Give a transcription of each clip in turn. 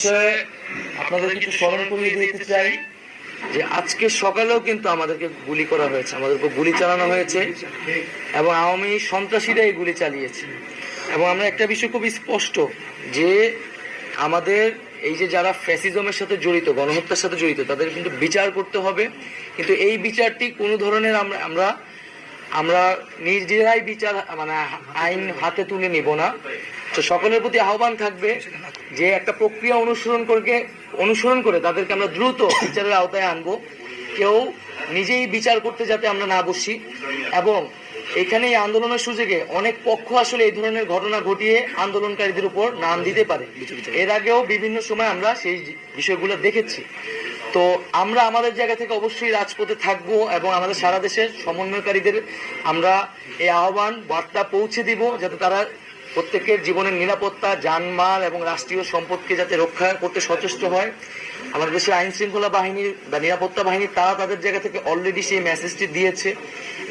বিষয়ে আপনাদের কিছু স্মরণ করিয়ে দিতে চাই যে আজকে সকালেও কিন্তু আমাদেরকে গুলি করা হয়েছে আমাদের উপর গুলি চালানো হয়েছে এবং আওয়ামী সন্ত্রাসীরা এই গুলি চালিয়েছে। এবং আমরা একটা বিষয় খুব স্পষ্ট যে আমাদের এই যে যারা ফ্যাসিজমের সাথে জড়িত, গণহত্যার সাথে জড়িত, তাদের কিন্তু বিচার করতে হবে। কিন্তু এই বিচারটি কোনো ধরনের আমরা আমরা আমরা নিজেরাই বিচার মানে আইন হাতে তুলে নিব না। তো সকলের প্রতি আহ্বান থাকবে যে একটা প্রক্রিয়া অনুসরণ করে অনুসরণ করে তাদেরকে আমরা দ্রুত বিচারের আওতায় আনব। কেউ নিজেই বিচার করতে যাতে আমরা না বসি। এবং এখানে এই আন্দোলনের সুযোগে অনেক পক্ষ আসলে এই ধরনের ঘটনা ঘটিয়ে আন্দোলনকারীদের উপর নাম দিতে পারে। এর আগেও বিভিন্ন সময় আমরা সেই বিষয়গুলো দেখেছি। তো আমরা আমাদের জায়গা থেকে অবশ্যই রাজপথে থাকব এবং আমাদের সারা দেশের সমন্বয়কারীদের আমরা এই আহ্বান, বার্তা পৌঁছে দিব যাতে তারা প্রত্যেকের জীবনের নিরাপত্তা, জানমাল এবং রাষ্ট্রীয় সম্পদকে যাতে রক্ষা করতে সচেষ্ট হয় আমাদের দেশের আইন শৃঙ্খলা বাহিনী বা নিরাপত্তা বাহিনী, তারা তাদের জায়গা থেকে অলরেডি সেই মেসেজটি দিয়েছে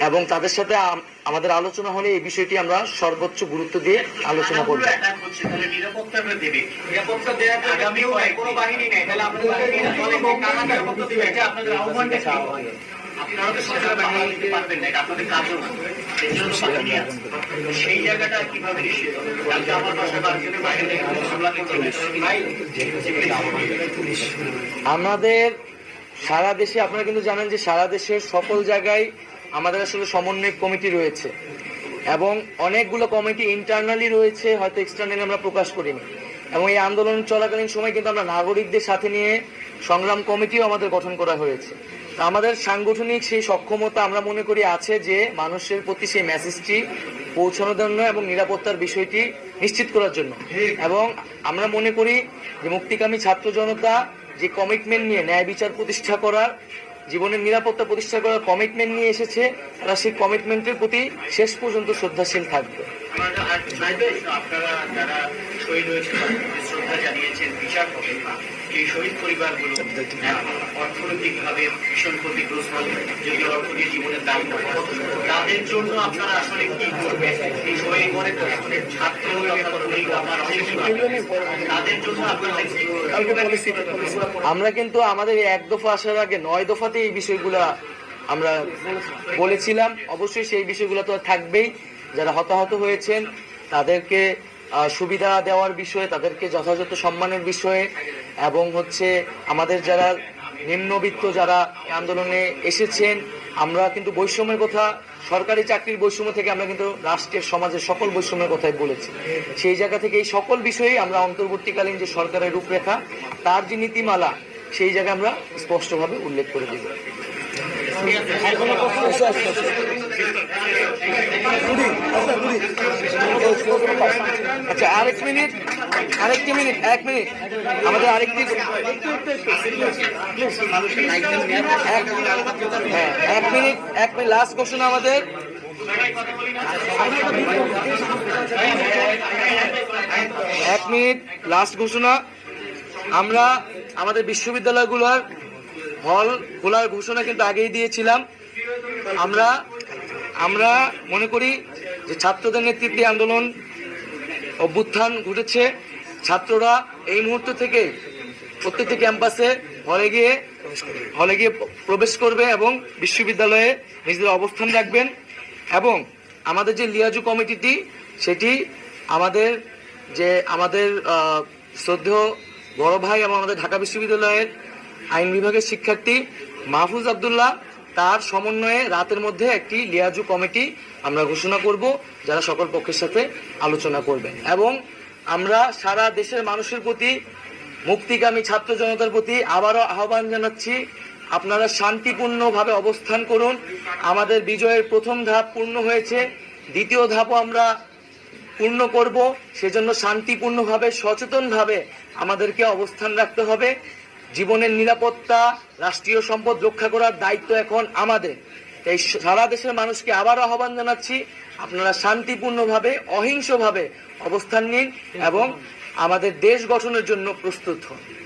এবং তাদের সাথে আমাদের আলোচনা হলে এই বিষয়টি আমরা সর্বোচ্চ গুরুত্ব দিয়ে আলোচনা করব। আপনাদের কাজও আমাদের সারা দেশে, আপনারা কিন্তু জানেন যে সারা দেশের সকল জায়গায় আমাদের আসলে সমন্বয় কমিটি রয়েছে এবং অনেকগুলো কমিটি ইন্টারনালি রয়েছে, হয়তো এক্সটার্নালি আমরা প্রকাশ করিনি। এবং এই আন্দোলন চলাকালীন সময় কিন্তু আমরা নাগরিকদের সাথে নিয়ে সংগ্রাম কমিটিও আমাদের গঠন করা হয়েছে। আমাদের সাংগঠনিক সেই সক্ষমতা আমরা মনে করি আছে যে মানুষের প্রতি সেই মেসেজটি পৌঁছানোর জন্য এবং নিরাপত্তার বিষয়টি নিশ্চিত করার জন্য। এবং আমরা মনে করি যে মুক্তিকামী ছাত্র জনতা যে কমিটমেন্ট নিয়ে ন্যায় বিচার প্রতিষ্ঠা করার, জীবনের নিরাপত্তা প্রতিষ্ঠা করার কমিটমেন্ট নিয়ে এসেছে, তারা সেই কমিটমেন্টের প্রতি শেষ পর্যন্ত শ্রদ্ধাশীল থাকবে। আপনারা যারা শহীদ জানিয়েছেন বিচার হবে এই শহীদ পরিবারগুলো অর্থনৈতিকভাবে ভীষণ ক্ষতিগ্রস্ত যদি জীবনের তাদের জন্য আপনারা আসলে কি করবেন? এই ছাত্র? আমরা কিন্তু আমাদের এক দফা আসার আগে নয় দফাতে এই বিষয়গুলা আমরা বলেছিলাম। অবশ্যই সেই বিষয়গুলো তো থাকবেই। যারা হতাহত হয়েছেন, তাদেরকে সুবিধা দেওয়ার বিষয়ে, তাদেরকে যথাযথ সম্মানের বিষয়ে, এবং হচ্ছে আমাদের যারা নিম্নবিত্ত যারা আন্দোলনে এসেছেন, আমরা কিন্তু বৈষম্যের কথা, সরকারি চাকরির বৈষম্য থেকে আমরা কিন্তু রাষ্ট্রের, সমাজের সকল বৈষম্যের কথাই বলেছি। সেই জায়গা থেকে এই সকল বিষয়েই আমরা অন্তর্বর্তীকালীন যে সরকারের রূপরেখা, তার যে নীতিমালা, সেই জায়গায় আমরা স্পষ্টভাবে উল্লেখ করে দিব। আচ্ছা আরেক মিনিট আরেকটি মিনিট এক মিনিট আমাদের আরেকটি এক- হ্যাঁ এক মিনিট এক মিনিট লাস্ট কোশ্চেন আমাদের এক মিনিট লাস্ট ঘোষণা আমরা আমাদের বিশ্ববিদ্যালয়গুলোর হল খোলার ঘোষণা কিন্তু আগেই দিয়েছিলাম আমরা আমরা মনে করি যে ছাত্রদের নেতৃত্বে আন্দোলন অভ্যুত্থান ঘটেছে। ছাত্ররা এই মুহূর্ত থেকে প্রত্যেকটি ক্যাম্পাসে হলে গিয়ে হলে গিয়ে প্রবেশ করবে এবং বিশ্ববিদ্যালয়ে নিজেদের অবস্থান রাখবেন এবং আমাদের যে লিয়াজু কমিটিটি, সেটি আমাদের যে আমাদের শ্রদ্ধেয় বড় ভাই এবং আমাদের ঢাকা বিশ্ববিদ্যালয়ের আইন বিভাগের শিক্ষার্থী মাহফুজ আবদুল্লাহ তার সমন্বয়ে রাতের মধ্যে একটি লিয়াজু কমিটি আমরা ঘোষণা করব, যারা সকল পক্ষের সাথে আলোচনা করবেন। এবং আমরা সারা দেশের মানুষের প্রতি, মুক্তিগামী ছাত্র জনতার প্রতি আবারও আহ্বান জানাচ্ছি, আপনারা শান্তিপূর্ণভাবে অবস্থান করুন। আমাদের বিজয়ের প্রথম ধাপ পূর্ণ হয়েছে, দ্বিতীয় ধাপও আমরা পূর্ণ করব। সেজন্য শান্তিপূর্ণভাবে, সচেতনভাবে আমাদেরকে অবস্থান রাখতে হবে। জীবনের নিরাপত্তা, রাষ্ট্রীয় সম্পদ রক্ষা করার দায়িত্ব এখন আমাদের। তাই সারা দেশের মানুষকে আবারও আহ্বান জানাচ্ছি, আপনারা শান্তিপূর্ণভাবে, অহিংসভাবে অবস্থান নিন এবং আমাদের দেশ গঠনের জন্য প্রস্তুত হন।